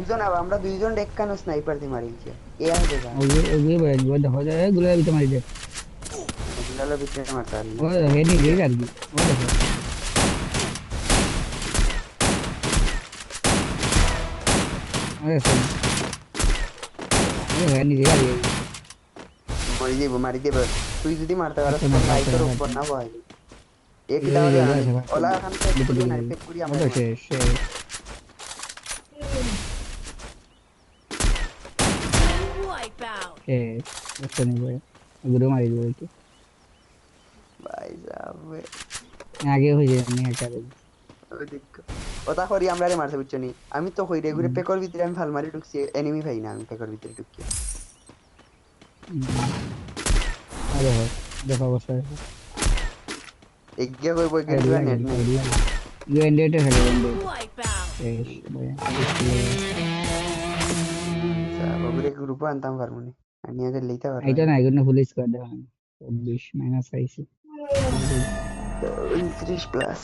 જો ના હમણાં બીજો ડેક્કાનો સ્નાઈપર થી મારી છે એ આ દેખા ઓય ઓય ભાઈ જો દફો જાય ગુલાબ બીચે મારી દે ગુલાબ બીચે મારતા ઓય હેડી ગઈ લાગી ઓય અરે સર એ હેડી ગઈ લાગી મારી દે મારી દે બસ તું જુદી મારતા વાળા સ્નાઈપર ઉપર ના ભાઈ એક દાવ ઓલા ખાન કે પૂરી આમ Wipeout. শেষ বুঝতে নেই ভাই গুলো মারি দেবো একটু ভাই যাবে আগে হয়ে যায় আমি দেখ ওটা করি আমরা রে মারতে বুঝছ নি আমি তো কই রে ঘুরে পেকর ভিতরে আমি ভালো মারি ঢুকছি এনিমি ভাই না আমি পেকর ভিতরে ঢুকি আরে হয় দেখো অবশ্যই এগিয়ে কই বই গেল নেট নাই ইউএনডেটে খেলে ইউএনডেট Wipeout. শেষ ভাই গ্রুপ আনতাম পারব নি। আমি আগে লইতে পারব এটা না এগুলো ফুল স্কোয়াড দেওয়া চব্বিশ মাইনাস আইসি। 29 প্লাস